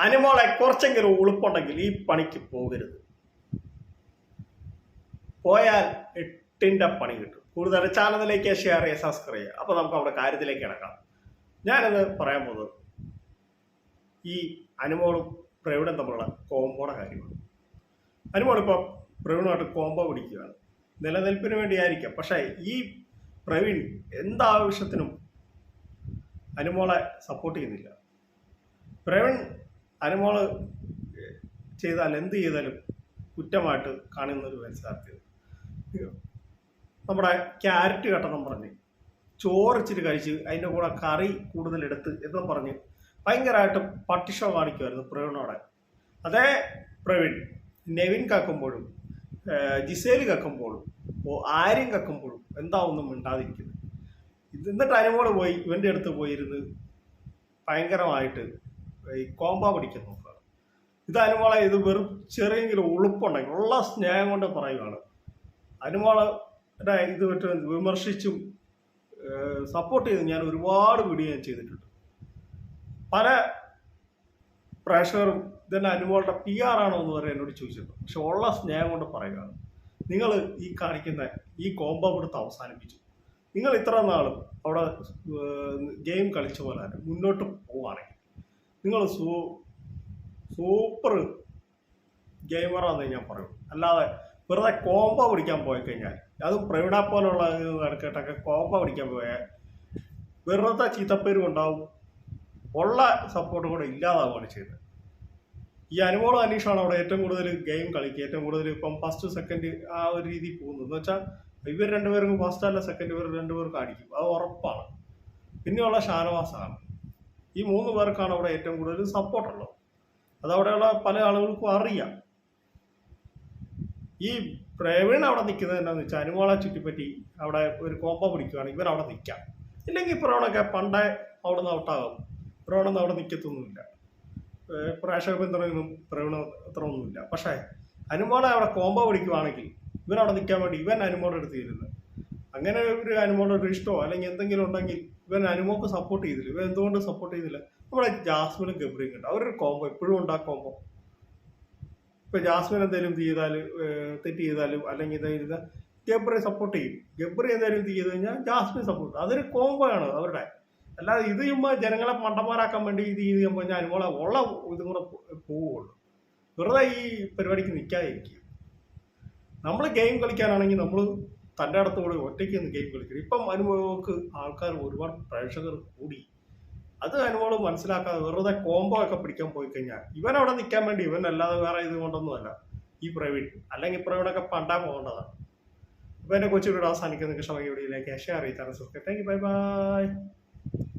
അനുമോളെ കുറച്ചെങ്കിലും ഉളുപ്പുണ്ടെങ്കിൽ ഈ പണിക്ക് പോകരുത്. പോയാൽ എട്ടിന്റെ പണി കിട്ടും. കൂടുതൽ ചാനലിലേക്ക് ഷെയർ ചെയ്യുക സബ്സ്ക്രൈബ് ചെയ്യുക. അപ്പോൾ നമുക്ക് അവിടെ കാര്യത്തിലേക്ക് കിടക്കാം. ഞാനത് പറയാൻ പോകുന്നത് ഈ അനുമോളും പ്രവീണും തമ്മിലുള്ള കോമ്പോടെ കാര്യമാണ്. അനുമോൾ ഇപ്പോൾ പ്രവീണുമായിട്ട് കോമ്പോ പിടിക്കുകയാണ്. നിലനിൽപ്പിന് വേണ്ടിയായിരിക്കാം. പക്ഷേ ഈ പ്രവീൺ എന്താവശ്യത്തിനും അനുമോളെ സപ്പോർട്ട് ചെയ്യുന്നില്ല. പ്രവീൺ അനുമോൾ ചെയ്താൽ എന്ത് ചെയ്താലും കുറ്റമായിട്ട് കാണുന്ന ഒരു മത്സരാർത്ഥി നമ്മുടെ ക്യാരറ്റ് കട്ടെന്നും പറഞ്ഞ് ചോറിച്ചിട്ട് കഴിച്ച് അതിന്റെ കൂടെ കറി കൂടുതൽ എടുത്ത് എന്നും പറഞ്ഞ് ഭയങ്കരമായിട്ട് പട്ടിഷോ കാണിക്കുമായിരുന്നു പ്രവീണോടെ. അതേ പ്രവീൺ നെവിൻ കക്കുമ്പോഴും ജിസേൽ കക്കുമ്പോഴും ഓ ആര്യം കക്കുമ്പോഴും എന്താ ഒന്നും മിണ്ടാതിരിക്കുന്നത്. ഇത് എന്നിട്ട് അനുമോൾ പോയി ഇവന്റെ അടുത്ത് പോയിരുന്ന് ഭയങ്കരമായിട്ട് ഈ കോമ്പ പിടിക്കാൻ നോക്കുക. ഇത് അനുമോളെ ഇത് വെറും ചെറിയെങ്കിലും ഉളുപ്പുണ്ടെങ്കിൽ ഉള്ള സ്നേഹം കൊണ്ട് പറയുകയാണ് അനുമോളെ ഇത് മറ്റും വിമർശിച്ചും സപ്പോർട്ട് ചെയ്ത് ഞാൻ ഒരുപാട് വീഡിയോ ഞാൻ ചെയ്തിട്ടുണ്ട്. പല പ്രേക്ഷകരും ഇതന്നെ അനുമോളുടെ പി ആർ ആണോ എന്ന് വരെ എന്നോട് ചോദിച്ചിട്ടുണ്ട്. പക്ഷെ ഉള്ള സ്നേഹം കൊണ്ട് പറയുകയാണ് നിങ്ങൾ ഈ കാണിക്കുന്ന ഈ കോമ്പോ കൊടുത്ത് അവസാനിപ്പിച്ചു. നിങ്ങൾ ഇത്ര നാളും അവിടെ ഗെയിം കളിച്ച പോലെ മുന്നോട്ട് പോവുകയാണെങ്കിൽ നിങ്ങൾ സൂ സൂപ്പർ ഗെയിമറാന്ന് ഞാൻ പറയും. അല്ലാതെ വെറുതെ കോമ്പ പിടിക്കാൻ പോയി കഴിഞ്ഞാൽ അതും പ്രവീണ പോലുള്ള നടക്കട്ടൊക്കെ കോമ്പ പിടിക്കാൻ പോയാൽ വെറുതെ ചീത്തപ്പേരും ഉണ്ടാവും. ഉള്ള സപ്പോർട്ട് കൂടെ ഇല്ലാതാവുകയാണ് ചെയ്തത് ഈ അനുഭവം അനീഷാണ് അവിടെ ഏറ്റവും കൂടുതൽ ഗെയിം കളിക്കുക. ഏറ്റവും കൂടുതൽ ഇപ്പം ഫസ്റ്റ് സെക്കൻഡ് ആ ഒരു രീതിയിൽ പോകുന്നത്. എന്ന് വെച്ചാൽ ഇവർ രണ്ടുപേർക്കും ഫസ്റ്റ് അല്ല സെക്കൻഡ് ഇവർ രണ്ടുപേർക്കും അടിക്കും. അത് ഉറപ്പാണ്. പിന്നെയുള്ള ഷാനവാസാണ്. ഈ മൂന്ന് പേർക്കാണ് അവിടെ ഏറ്റവും കൂടുതൽ സപ്പോർട്ടുള്ളത്. അത് അവിടെയുള്ള പല ആളുകൾക്കും അറിയാം. ഈ പ്രവീൺ അവിടെ നിൽക്കുന്നത് എന്താണെന്ന് വെച്ചാൽ അനുമോളെ ചുറ്റിപ്പറ്റി അവിടെ ഒരു കോമ്പ പിടിക്കുകയാണ് ഇവർ അവിടെ നിൽക്കാം. ഇല്ലെങ്കിൽ പ്രവണൊക്കെ പണ്ടേ അവിടെ നിന്ന് ഔട്ടാകും. പ്രവണൊന്നും അവിടെ നിൽക്കത്തൊന്നുമില്ല. പ്രേക്ഷക പിന്തുണയൊന്നും പ്രവീണ അത്ര ഒന്നുമില്ല. പക്ഷേ അനുമോളെ അവിടെ കോമ്പ പിടിക്കുവാണെങ്കിൽ ഇവൻ അവിടെ നിൽക്കാൻ വേണ്ടി ഇവൻ അനുമോളെ അടുത്ത് ഇരുന്ന് അങ്ങനെ ഒരു അനുമോളുടെ ഒരു ഇഷ്ടമോ? അല്ലെങ്കിൽ എന്തെങ്കിലും ഉണ്ടെങ്കിൽ ഇവൻ അനുമോക്ക് സപ്പോർട്ട് ചെയ്തില്ല. ഇവൻ എന്തുകൊണ്ട് സപ്പോർട്ട് ചെയ്തില്ല? നമ്മുടെ ജാസ്മിനും ഗബ്രിയും കണ്ടു. അവരൊരു കോമ്പോ എപ്പോഴും ഉണ്ടാ കോമ്പോ ഇപ്പൊ ജാസ്മിൻ എന്തെങ്കിലും ചെയ്താൽ തെറ്റ് ചെയ്താലും അല്ലെങ്കിൽ ഇതായിരുന്ന ഗബ്രി സപ്പോർട്ട് ചെയ്യും. ഗബ്രി എന്തെങ്കിലും ചെയ്ത് കഴിഞ്ഞാൽ ജാസ്മിൻ സപ്പോർട്ട് അതൊരു കോമ്പോ ആണ് അവരുടെ. അല്ലാതെ ഇത് ചെയ്യുമ്പോൾ ജനങ്ങളെ മണ്ടന്മാരാക്കാൻ വേണ്ടി ഇത് ചെയ്ത് ചെയ്യുമ്പോൾ ഞാൻ അനുമോളെ ഉള്ള ഇതും കൂടെ പോവുള്ളൂ. വെറുതെ ഈ പരിപാടിക്ക് നിൽക്കാതിരിക്കുക നമ്മൾ ഗെയിം കളിക്കാനാണെങ്കിൽ നമ്മൾ തന്റെ അടുത്ത് കൂടി ഒറ്റയ്ക്ക് നിന്ന് ഗെയിം കളിക്കണം ഇപ്പം അനുഭവക്ക് ആൾക്കാർ ഒരുപാട് പ്രേക്ഷകർ കൂടി. അത് അനുഭവം മനസ്സിലാക്കാതെ വെറുതെ കോംബോ ഒക്കെ പിടിക്കാൻ പോയി കഴിഞ്ഞാൽ ഇവൻ അവിടെ നിൽക്കാൻ വേണ്ടി ഇവൻ അല്ലാതെ വേറെ ഇത് കൊണ്ടൊന്നുമല്ല. ഈ പ്രവീൺ അല്ലെങ്കിൽ പ്രവീണൊക്കെ പണ്ടാ പോകേണ്ടതാണ്. ഇപ്പം എന്റെ കൊച്ചു വീട് അവസാനിക്കുന്ന നിങ്ങൾക്ക് ഇവിടെ ഷെയർ ചെയ്താൽ സുഹൃത്തെ താങ്ക് യു ബൈ ബൈ